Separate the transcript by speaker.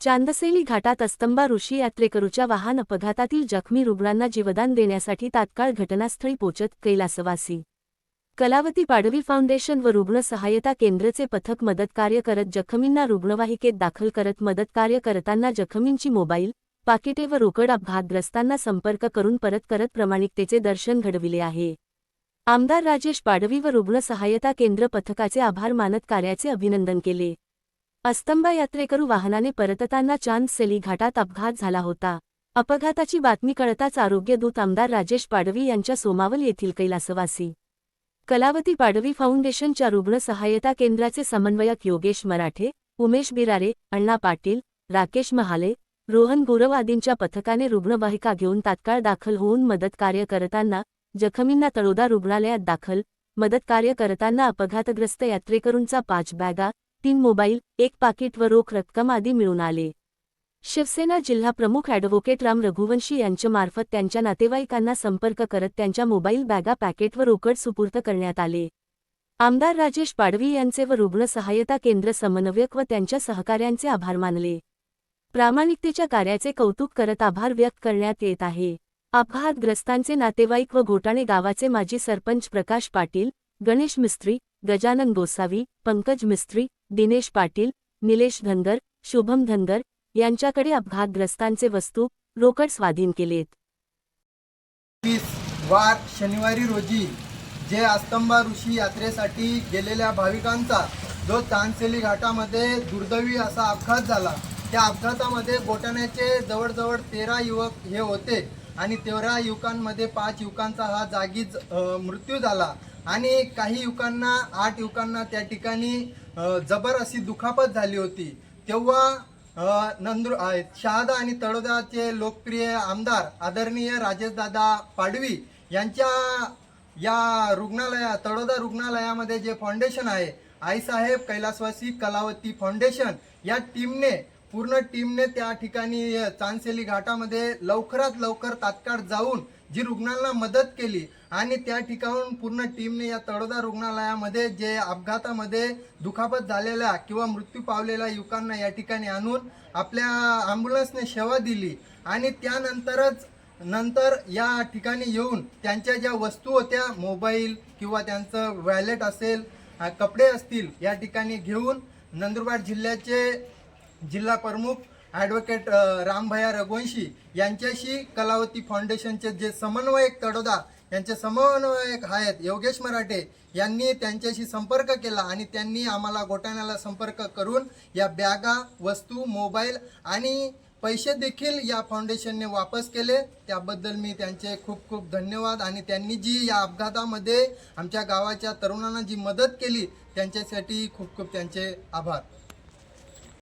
Speaker 1: चांदसेली घाटात अस्तंबा ऋषी यात्रेकरूच्या वाहन अपघातातील जखमी रुग्णांना जीवदान देण्यासाठी तात्काळ घटनास्थळी पोचत कैलासवासी. कलावती पाडवी फाउंडेशन व रुग्ण सहाय्यता केंद्रचे पथक मदतकार्य करत जखमींना रुग्णवाहिकेत दाखल करत मदतकार्य करताना जखमींची मोबाईल पाकिटे व रोकड अपघातग्रस्तांना संपर्क करून परत करत प्रामाणिकतेचे दर्शन घडविले आहे. आमदार राजेश पाडवी व रुग्ण सहाय्यता केंद्र पथकाचे आभार मानत कार्याचे अभिनंदन केले. अस्तंबा यात्रेकरू वाहनाने परतताना चांदसेली घाटात अपघात झाला होता. अपघाताची बातमी कळताच आरोग्य दूत आमदार राजेश पाडवी यांच्या सोमावल येथील कैलासवासी. कलावती पाडवी फाउंडेशनच्या रुग्ण सहाय्यता केंद्राचे समन्वयक योगेश मराठे उमेश बिरारे अण्णा पाटील राकेश महाले रोहन गुरव आदींच्या पथकाने रुग्णवाहिका घेऊन तात्काळ दाखल होऊन मदतकार्य करताना जखमींना तळोदा रुग्णालयात दाखल मदतकार्य करताना अपघातग्रस्त यात्रेकरूंचा पाच बॅगा तीन मोबाईल एक पाकिट व रोख रक्कम आदी मिळून आले. शिवसेना जिल्हा प्रमुख ॲडव्होकेट राम रघुवंशी यांच्यामार्फत त्यांच्या नातेवाईकांना संपर्क करत त्यांच्या मोबाईल बॅगा पॅकेट व रोकड सुपूर्त करण्यात आले. आमदार राजेश पाडवी यांचे व रुग्ण सहाय्यता केंद्र समन्वयक व त्यांच्या सहकाऱ्यांचे आभार मानले. प्रामाणिकतेच्या कार्याचे कौतुक करत आभार व्यक्त करण्यात येत आहे. अपघातग्रस्तांचे नातेवाईक व घोटाणे गावाचे माजी सरपंच प्रकाश पाटील गणेश मिस्त्री गजानन गोसावी पंकज मिस्त्री दिनेश पाटील निलेश धनगर शुभम धनगर यांच्याकडे अपघातग्रस्तांचे वस्तू रोकड स्वाधीन केलेत.
Speaker 2: वीस वार शनिवारी रोजी जे आस्तंबा ऋषी यात्रेसाठी गेलेल्या भाविकांचा जो तानसेली घाटामध्ये दुर्दैवी असा अपघात झाला त्या अपघातामध्ये गोटाण्याचे जवळजवळ तेरा युवक हे होते आणि तेरा युवकांमध्ये पाच युवकांचा हा जागीच मृत्यू झाला. आणि काही युवकांना आठ युवकांना त्या ठिकाणी जबर अशी दुखापत झाली होती. तेव्हा नंदुर शहादा आणि तळोदाचे लोकप्रिय आमदार आदरणीय राजेशदादा पाडवी यांच्या या रुग्णालया तळोदा रुग्णालयामध्ये जे फाउंडेशन आहे आईसाहेब कैलासवासी कलावती फाउंडेशन या टीमने पूर्ण टीमने त्या ठिकाणी अ, चांदसेली घाटामध्ये लवकरात लवकर तात्काळ जाऊन जी रुग्णांना मदत केली आणि त्या ठिकाणून पूर्ण टीमने या तळोदा रुग्णालयामध्ये जे अपघातामध्ये दुखापत झालेल्या किंवा मृत्यू पावलेल्या युवकांना या ठिकाणी आणून आपल्या ॲम्ब्युलन्सने सेवा दिली आणि त्यानंतरच नंतर या ठिकाणी येऊन त्यांच्या ज्या वस्तू होत्या मोबाईल किंवा त्यांचं वॅलेट असेल कपडे असतील या ठिकाणी घेऊन नंदुरबार जिल्ह्याचे जिल्हा प्रमुख ॲडव्होकेट रामभया रघुवंशी यांच्याशी कलावती फाउंडेशनचे जे समन्वयक तडोदा यांचे समन्वयक आहेत योगेश मराठे यांनी त्यांच्याशी संपर्क केला आणि त्यांनी आम्हाला घोटाण्याला संपर्क करून या बॅगा वस्तू मोबाईल आणि पैसे देखील या फाउंडेशनने वापस केले. त्याबद्दल मी त्यांचे खूप खूप धन्यवाद आणि त्यांनी जी या अपघातामध्ये आमच्या गावाच्या तरुणांना जी मदत केली त्यांच्यासाठी खूप खूप त्यांचे आभार.